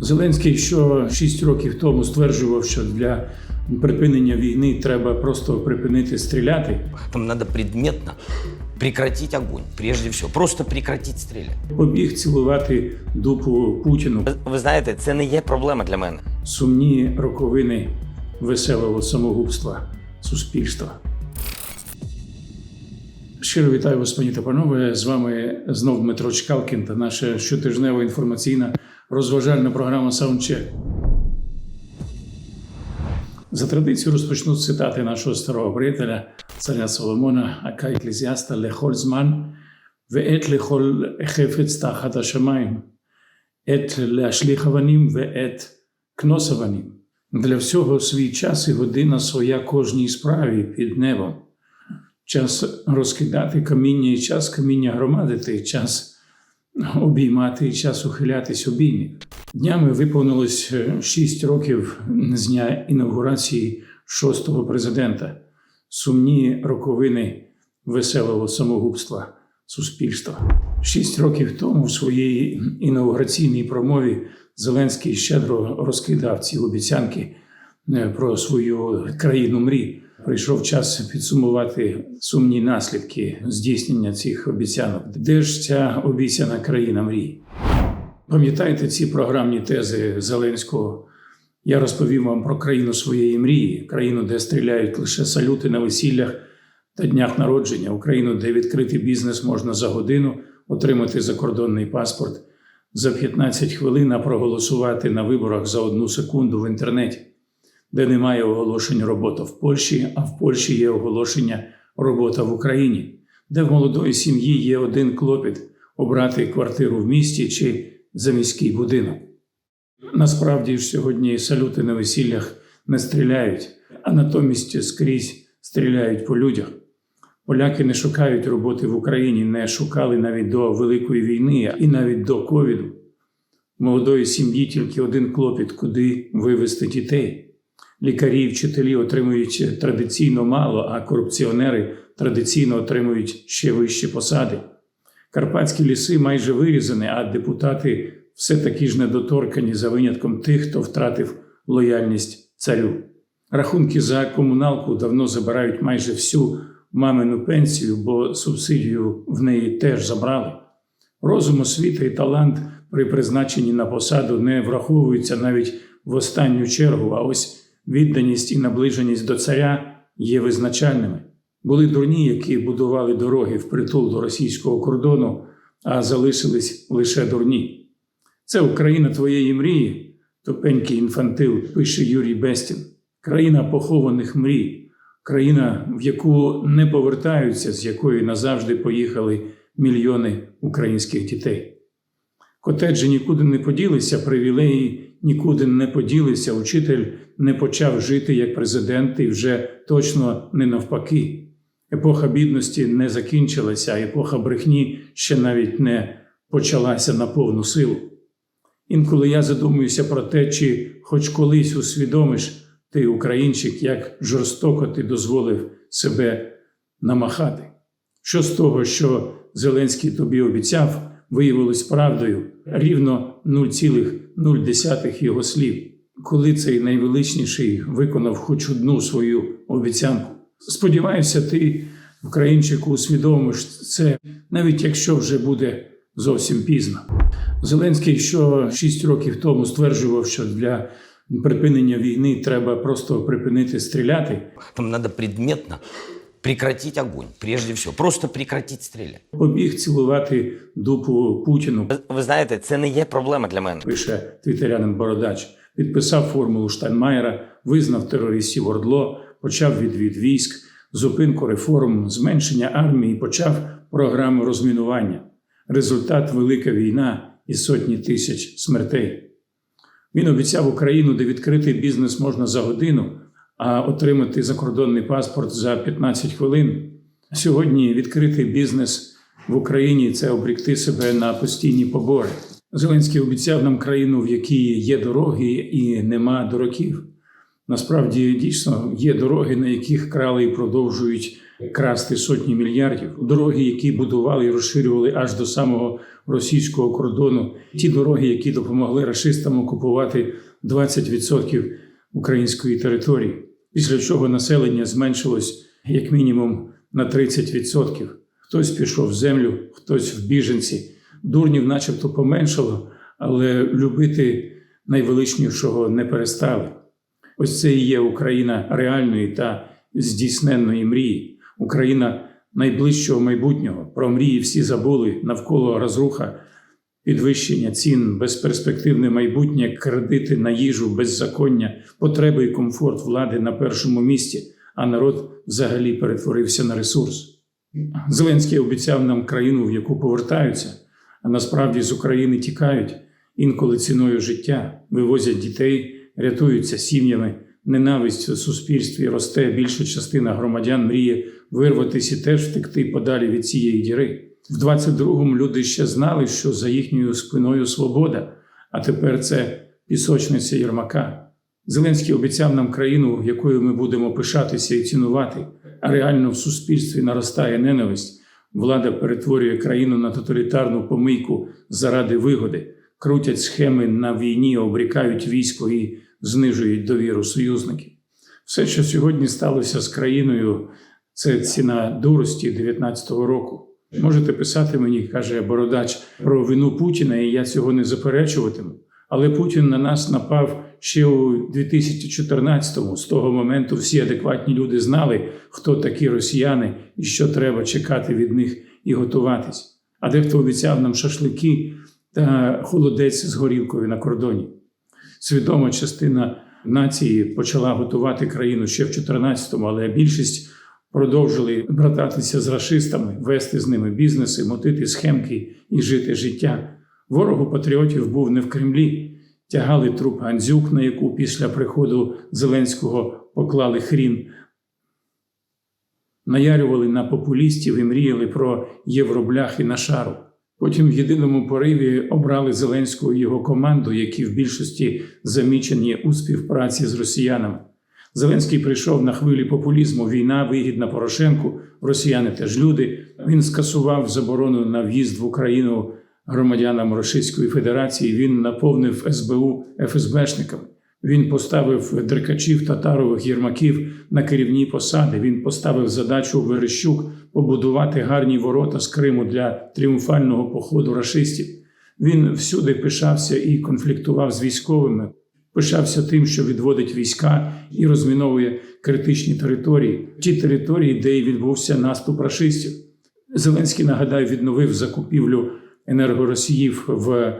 Зеленський, що 6 років тому стверджував, що для припинення війни треба просто припинити стріляти, Там надо предметно прекратить огонь, прежде всего. Просто прекратить стрелять. побіг цілувати дупу Путіну. Ви, ви знаєте, це не є проблема для мене. Сумні роковини веселого самогубства суспільства. Щиро вітаю вас, пані та панове. З вами знов Дмитро Чкалкін та наша щотижнева інформаційна розважальна програма Саундчек. За традицією розпочну з цитати нашого старого приятеля царя Соломона, ака еклезіаста лехоль зман, хефець тахат ашамаєм, ет веет кнос аванім. Для всього свій час і година своя кожній справі під небом. Час розкидати каміння і час каміння громадити, час обіймати і час ухилятись обіймів. Днями виповнилось е, шість років з дня інаугурації шостого президента. Сумні роковини веселого самогубства суспільства. Шість років тому в своїй інаугураційній промові Зеленський щедро розкидав ці обіцянки е, про свою країну мрій. Прийшов час підсумувати сумні наслідки здійснення цих обіцянок. Де ж ця обіцяна країна мрій? Пам'ятаєте ці програмні тези Зеленського? Я розповім вам про країну своєї мрії, країну, де стріляють лише салюти на весіллях та днях народження, Україну, де відкрити бізнес можна за годину, отримати закордонний паспорт за 15 хвилин, проголосувати на виборах за одну секунду в інтернеті, де немає оголошень робота в Польщі, а в Польщі є оголошення робота в Україні, де в молодої сім'ї є один клопіт обрати квартиру в місті чи заміський будинок. Насправді ж сьогодні салюти на весіллях не стріляють, а натомість скрізь стріляють по людях. Поляки не шукають роботи в Україні, не шукали навіть до Великої війни і навіть до ковіду. Молодої сім'ї тільки один клопіт, куди вивезти дітей. Лікарі вчителі отримують традиційно мало, а корупціонери традиційно отримують ще вищі посади. Карпатські ліси майже вирізані, а депутати все такі ж недоторкані за винятком тих, хто втратив лояльність царю. Рахунки за комуналку давно забирають майже всю мамину пенсію, бо субсидію в неї теж забрали. Розум, освіта і талант при призначенні на посаду не враховуються навіть в останню чергу, а ось відданість і наближеність до царя є визначальними. Були дурні, які будували дороги впритул до російського кордону, а залишились лише дурні. Це Україна твоєї мрії, тупенький інфантил, пише Юрій Бестін. Країна похованих мрій, країна, в яку не повертаються, з якої назавжди поїхали мільйони українських дітей. Котеджі нікуди не поділися, привілеї нікуди не поділися, учитель не почав жити як президент і вже точно не навпаки. Епоха бідності не закінчилася, епоха брехні ще навіть не почалася на повну силу. Інколи я задумуюся про те, чи хоч колись усвідомиш ти, українчик, як жорстоко ти дозволив себе намахати. Що з того, що Зеленський тобі обіцяв, виявилось правдою рівно 0,0 його слів, коли цей найвеличніший виконав хоч одну свою обіцянку. Сподіваюся, ти, українчику, усвідомиш це, навіть якщо вже буде зовсім пізно. Зеленський, що 6 років тому стверджував, що для припинення війни треба просто припинити стріляти, Там надо предметно прекратить огонь, прежде всего. Просто прекратить стрелять. побіг цілувати дупу Путіну. Ви, ви знаєте, це не є проблема для мене. пише твітерянин Бородач, підписав формулу Штайнмаєра, визнав терористів Ордло, почав відвід військ, зупинку реформ, зменшення армії, почав програму розмінування. Результат велика війна і сотні тисяч смертей. Він обіцяв Україну, де відкрити бізнес можна за годину, а отримати закордонний паспорт за 15 хвилин. Сьогодні відкрити бізнес в Україні це обрікти себе на постійні побори. Зеленський обіцяв нам країну, в якій є дороги і нема дураків. Насправді дійсно є дороги, на яких крали і продовжують красти сотні мільярдів. Дороги, які будували і розширювали аж до самого російського кордону, ті дороги, які допомогли рашистам окупувати 20% української території, після чого населення зменшилось як мінімум на 30%. Хтось пішов в землю, хтось в біженці. Дурнів, начебто, поменшало, але любити найвеличнішого не перестали. Ось це і є Україна реальної та здійсненної мрії, Україна найближчого майбутнього. Про мрії всі забули навколо розруха, підвищення цін, безперспективне майбутнє, кредити на їжу, беззаконня, потреби і комфорт влади на першому місці, а народ взагалі перетворився на ресурс. Зеленський обіцяв нам країну, в яку повертаються, а насправді з України тікають інколи ціною життя, вивозять дітей, рятуються сім'ями. Ненависть у суспільстві росте. Більша частина громадян мріє вирватися і теж втекти подалі від цієї діри. В 22-му люди ще знали, що за їхньою спиною свобода, а тепер це пісочниця Єрмака. Зеленський обіцяв нам країну, якою ми будемо пишатися і цінувати, а реально в суспільстві наростає ненависть. Влада перетворює країну на тоталітарну помийку заради вигоди, крутять схеми на війні, обрікають військо і знижують довіру союзників. Все, що сьогодні сталося з країною, це ціна дурості 19-го року. Можете писати мені, каже Бородач, про вину Путіна, і я цього не заперечуватиму. Але Путін на нас напав ще у 2014-му. З того моменту всі адекватні люди знали, хто такі росіяни і що треба чекати від них і готуватись. А дехто обіцяв нам шашлики та холодець з горілкою на кордоні. Свідома частина нації почала готувати країну ще в 14-му, але більшість продовжили брататися з рашистами, вести з ними бізнеси, мотити схемки і жити життя. Ворогу патріотів був не в Кремлі. Тягали труп Гандзюк, на яку після приходу Зеленського поклали хрін, наярювали на популістів і мріяли про євробляхи на шару. Потім в єдиному пориві обрали Зеленського і його команду, які в більшості замічені у співпраці з росіянами. Зеленський прийшов на хвилі популізму. Війна вигідна Порошенку, росіяни теж люди. Він скасував заборону на в'їзд в Україну громадянам Російської Федерації. Він наповнив СБУ ФСБшниками. Він поставив Деркачів, Татарових, Єрмаків на керівні посади. Він поставив задачу Верещук побудувати гарні ворота з Криму для тріумфального походу рашистів. Він всюди пишався і конфліктував з військовими, пишався тим, що відводить війська і розміновує критичні території, ті території, де й відбувся наступ рашистів. Зеленський нагадаю відновив закупівлю енергоросіїв в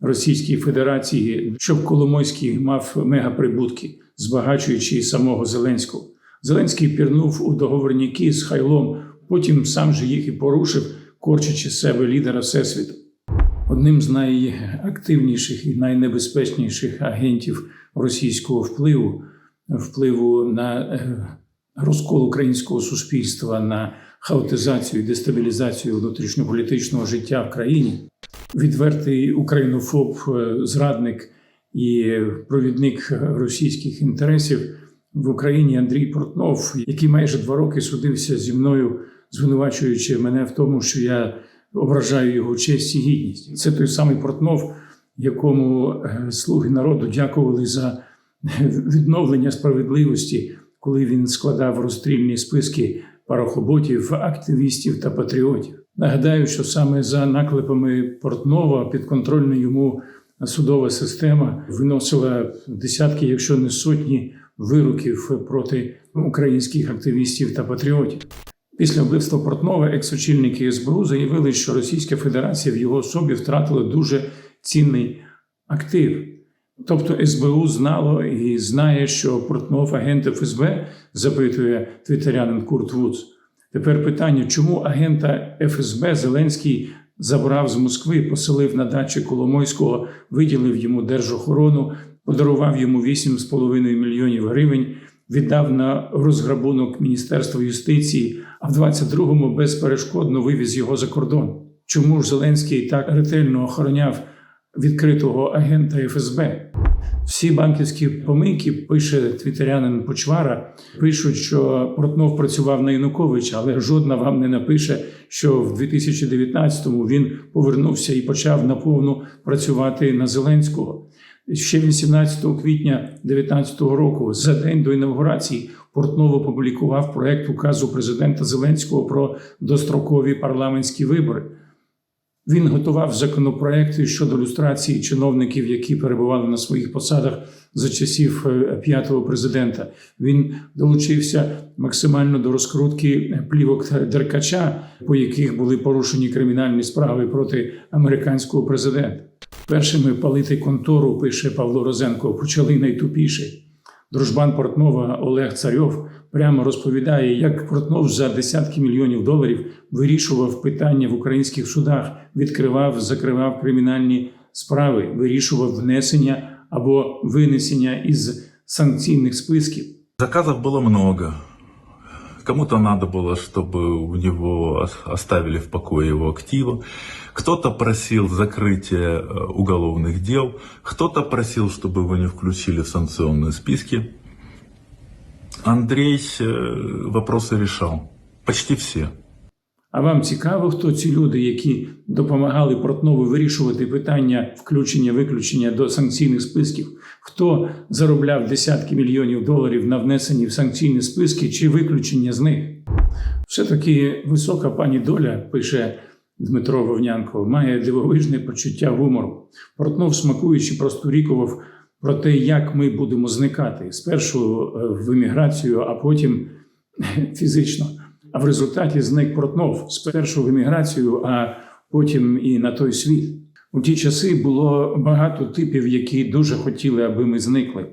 Російській Федерації, щоб Коломойський мав мегаприбутки, збагачуючи самого Зеленського. Зеленський пірнув у договорняки з Хайлом, потім сам же їх і порушив, корчачи себе лідера Всесвіту. Одним з найактивніших і найнебезпечніших агентів російського впливу, впливу на е, розкол українського суспільства, на хаотизацію і дестабілізацію внутрішньополітичного життя в країні, відвертий українофоб, е, зрадник і провідник російських інтересів в Україні Андрій Портнов, який майже два роки судився зі мною, звинувачуючи мене в тому, що я ображаю його честь і гідність. Це той самий Портнов, якому е, слуги народу дякували за відновлення справедливості, коли він складав розстрільні списки парохоботів, активістів та патріотів. Нагадаю, що саме за наклепами Портнова підконтрольна йому судова система виносила десятки, якщо не сотні, вироків проти українських активістів та патріотів. Після вбивства Портнова екс-очільники СБУ заявили, що Російська Федерація в його особі втратила дуже цінний актив. Тобто СБУ знало і знає, що Портнов агент ФСБ, запитує твітерянин Курт Вудс. Тепер питання, чому агента ФСБ Зеленський забрав з Москви, поселив на дачі Коломойського, виділив йому держохорону, подарував йому 8,5 мільйонів гривень, віддав на розграбунок Міністерства юстиції, а в 22-му безперешкодно вивіз його за кордон. Чому ж Зеленський так ретельно охороняв відкритого агента ФСБ? Всі банківські помийки, пише твітерянин Почвара, пишуть, що Портнов працював на Януковича, але жодна вам не напише, що в 2019-му він повернувся і почав наповну працювати на Зеленського. Ще 18 квітня 2019 року, за день до інавгурації, Портнов опублікував проект указу президента Зеленського про дострокові парламентські вибори. Він готував законопроекти щодо люстрації чиновників, які перебували на своїх посадах за часів е, п'ятого президента. Він долучився максимально до розкрутки плівок Деркача, по яких були порушені кримінальні справи проти американського президента. Першими палити контору, пише Павло Розенко, почали найтупіші. Дружбан Портнова Олег Царьов прямо розповідає, як Портнов за десятки мільйонів доларів вирішував питання в українських судах, відкривав, закривав кримінальні справи, вирішував внесення або винесення із санкційних списків. Заказов было много. Кому-то надо было, чтобы у него ос- оставили в покое его активы. Кто-то просил закрытия э, уголовных дел. Кто-то просил, чтобы его не включили в санкционные списки. Андрей э, вопросы решал. Почти все. А вам цікаво, хто ці люди, які допомагали Портнову вирішувати питання включення-виключення до санкційних списків? Хто заробляв десятки мільйонів доларів на внесенні в санкційні списки чи виключення з них? Все-таки висока пані доля, пише Дмитро Вовнянко, має дивовижне почуття гумору. Портнов, смакуючи, просторікував про те, як ми будемо зникати спершу е, в еміграцію, а потім фізично. А в результаті зник Портнов спершу в еміграцію, а потім і на той світ. У ті часи було багато типів, які дуже хотіли, аби ми зникли.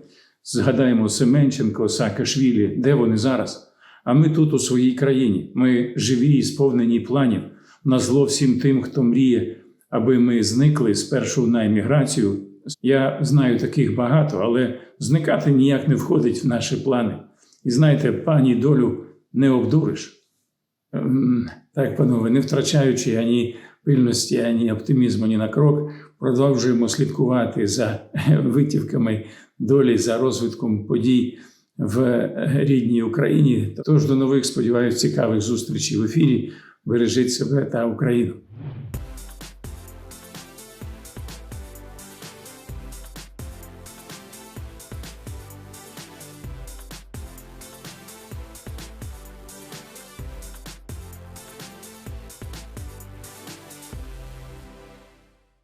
Згадаємо Семенченко, Саакашвілі, де вони зараз? А ми тут, у своїй країні. Ми живі і сповнені планів. На зло всім тим, хто мріє, аби ми зникли спершу на еміграцію. Я знаю таких багато, але зникати ніяк не входить в наші плани. І знаєте, пані долю не обдуриш. Ем, Так, панове, не втрачаючи ані пильності, ані оптимізму, ні на крок, продовжуємо слідкувати за витівками долі, за розвитком подій в рідній Україні. Тож до нових, сподіваюся, цікавих зустрічей в ефірі. Бережіть себе та Україну.